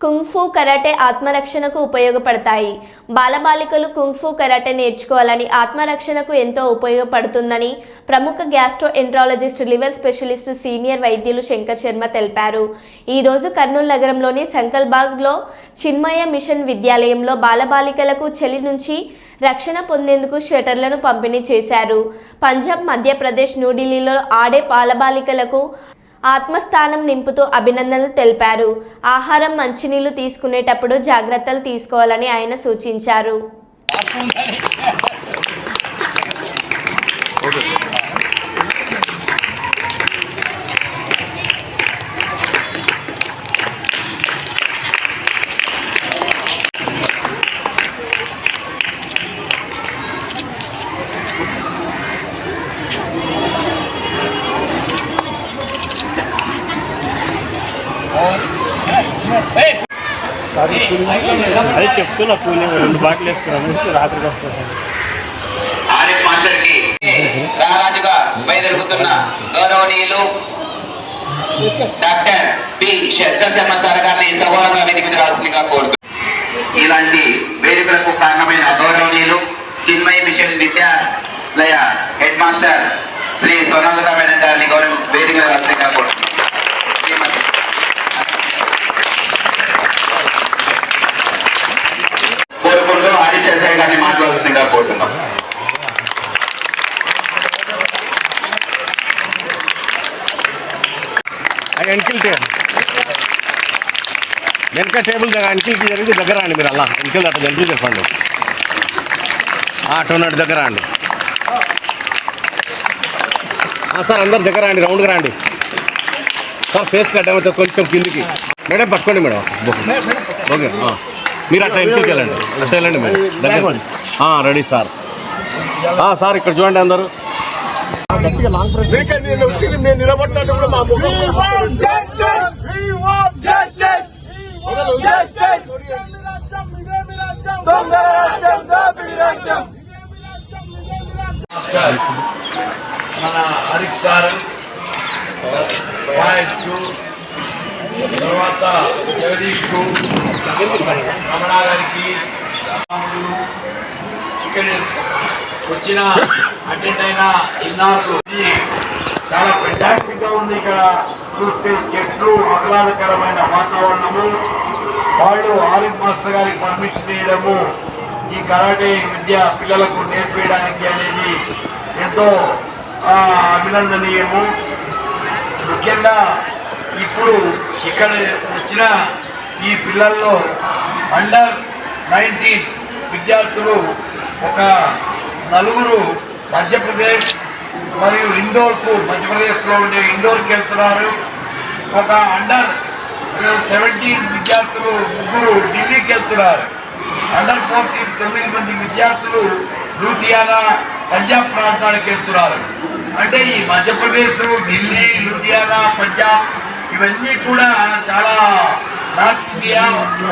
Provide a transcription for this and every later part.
Kung fu karate ఆత్మరక్షణకు ఉపయోగపడతాయి. బాలబాలికలు kung fu karate నేర్చుకోవాలని ఆత్మరక్షణకు ఎంతో ఉపయోగపడుతుందని ప్రముఖ gastroenterologist liver specialist senior వైద్యులు శంకర్ శర్మ తెలిపారు. ఈరోజు కర్నూలు నగరంలోని సంకల్బాగ్లో చిన్మయ మిషన్ విద్యాలయంలో బాలబాలికలకు చలి నుంచి రక్షణ పొందేందుకు స్వెటర్లను పంపిణీ చేశారు. పంజాబ్ మధ్యప్రదేశ్ న్యూఢిల్లీలో ఆడే బాలబాలికలకు ఆత్మస్థానం నింపుతూ అభినందనలు తెలిపారు. ఆహారం మంచినీళ్ళు తీసుకునేటప్పుడు జాగ్రత్తలు తీసుకోవాలని ఆయన సూచించారు. అది చెప్తున్నా కూలింగ్ రెండు బాటిల్ వేసుకున్నాం నెక్స్ట్ రాత్రికి వస్తాను. ఆరిఫ్ మాస్టర్కి రారాజుగా బయలుదేరుతున్న గౌరవనీయులు doctor P Shankar Sharma sir గారిని సగౌరవంగా వేదిక మీద రావాల్సిందిగా కోరుతూ ఇలాంటి వేదికలకు కారణమైన గౌరవనీయులు Chinmaya Mission Vidyalaya head master Shri Sonalatha madam గారిని గౌరవ వేదిక అది వెనకిల్ టేబుల్ వెనక టేబుల్ దగ్గర వెనకిల్కి జరిగి దగ్గర అండి మీరు అలా. వెనకిల్ అట్లా జరిగి చెప్పండి. అటు ఉన్నాడు దగ్గర అండి ఆ, సార్ అందరు దగ్గర రండి రౌండ్గా రండి. సార్ ఫేస్ కట్ ఏమైతే కొంచెం కిందికి. మేడం పట్టుకోండి మేడం. ఓకే. మీరు అట్లా ఇంటికి వెళ్ళండి అట్లా వెళ్ళండి మేడం. Ready sir. సార్ ఇక్కడ చూడండి అందరూ. నేను వచ్చి నేను నిలబడినట్టు కూడా మా ముఖం మన హరీష్ సార్ వాయిస్ తర్వాత జగదీష్ రమణ గారికి ఇక్కడ వచ్చిన అటెండ్ అయిన చిన్నారులు చాలా ఫెంటాస్టిక్గా ఉంది ఇక్కడ. చూస్తే చెట్లు ఆహ్లాదకరమైన వాతావరణము. వాళ్ళు ఆరిఫ్ మాస్టర్ గారికి పర్మిషన్ ఇవ్వడము ఈ కరాటే విద్య పిల్లలకు నేర్పించడానికి అనేది ఎంతో అభినందనీయము. ముఖ్యంగా ఇప్పుడు ఇక్కడ వచ్చిన ఈ పిల్లల్లో అండర్ నైన్టీన్ విద్యార్థులు ఒక నలుగురు మధ్యప్రదేశ్ మరియు ఇండోర్కు మధ్యప్రదేశ్లో ఉండే ఇండోర్కి వెళ్తున్నారు. ఒక అండర్ సెవెంటీన్ విద్యార్థులు ముగ్గురు ఢిల్లీకి వెళ్తున్నారు. అండర్ ఫోర్టీన్ తొమ్మిది మంది విద్యార్థులు లూధియానా పంజాబ్ ప్రాంతానికి వెళ్తున్నారు. అంటే ఈ మధ్యప్రదేశ్ ఢిల్లీ లూధియానా పంజాబ్ ఇవన్నీ కూడా చాలా నార్త్ ఇండియా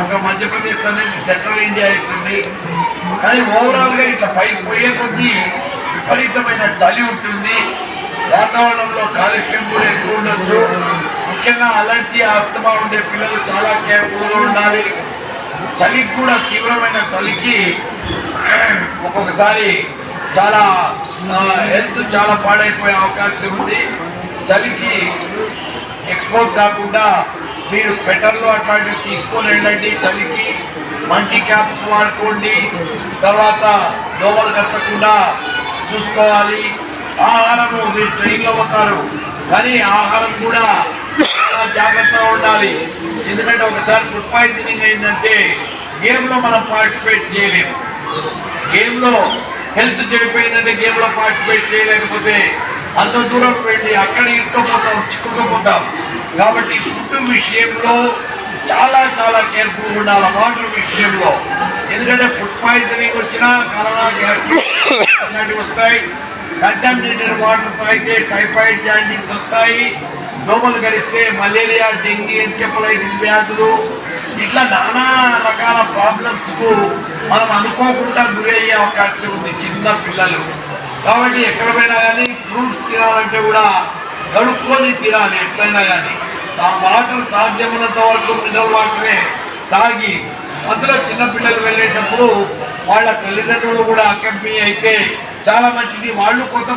ఒక మధ్యప్రదేశ్ అనేది సెంట్రల్ ఇండియా అవుతుంది. కానీ ఓవరాల్గా ఇట్లా పైకి పోయే కొద్దీ విపరీతమైన చలి ఉంటుంది. వాతావరణంలో కాలుష్యం కూడా ఎక్కువ ఉండొచ్చు. ముఖ్యంగా అలర్జీ ఆస్తమా ఉండే పిల్లలు చాలా కేర్ఫుల్గా ఉండాలి. చలికి కూడా తీవ్రమైన చలికి ఒక్కొక్కసారి చాలా హెల్త్ చాలా పాడైపోయే అవకాశం ఉంది. చలికి ఎక్స్పోజ్ కాకుండా మీరు స్వెటర్లు అట్లాంటివి తీసుకొని వెళ్ళండి చలికి. మంకీ క్యాప్స్ వాడుకోండి. తర్వాత దోమలు కట్టకుండా చూసుకోవాలి. ఆహారము మీరు ట్రైన్లో పోతారు. కానీ ఆహారం కూడా చాలా జాగ్రత్తగా ఉండాలి. ఎందుకంటే ఒకసారి ఫుడ్ పాయిజనింగ్ అయిందంటే గేమ్లో మనం పార్టిసిపేట్ చేయలేము గేమ్లో హెల్త్ చెడిపోయిందంటే గేమ్లో పార్టిసిపేట్ చేయలేకపోతే అంత దూరం వెళ్ళి అక్కడ ఇరుక్కుపోతాం చిక్కుకుపోతాం. కాబట్టి ఫుడ్ విషయంలో చాలా చాలా కేర్ఫుల్ ఉండాలి. వాటర్ విషయంలో. ఎందుకంటే ఫుడ్ పాయిజనింగ్ వచ్చినా కరోనా ఇలాంటివి వస్తాయి. కంటామినేటెడ్ వాటర్ తాగితే టైఫాయిడ్ జాండీస్ వస్తాయి. దోమలు గరిస్తే మలేరియా డెంగీ ఎన్కెఫలైటిస్ వ్యాధులు ఇట్లా నానా రకాల ప్రాబ్లమ్స్కు మనం అనుకోకుండా గురయ్యే అవకాశం ఉంది చిన్న పిల్లలు. కాబట్టి ఎక్కడ పోయినా కానీ ఫ్రూట్స్ తినాలంటే కూడా కడుక్కొని తినాలి ఎట్లయినా కానీ. ఆ వాటర్ సాధ్యమైనంత వరకు మినరల్ వాటరే తాగి అందులో చిన్నపిల్లలు వెళ్ళేటప్పుడు వాళ్ళ తల్లిదండ్రులు కూడా అకంపెనీ అయితే చాలా మంచిది. వాళ్ళు కొత్త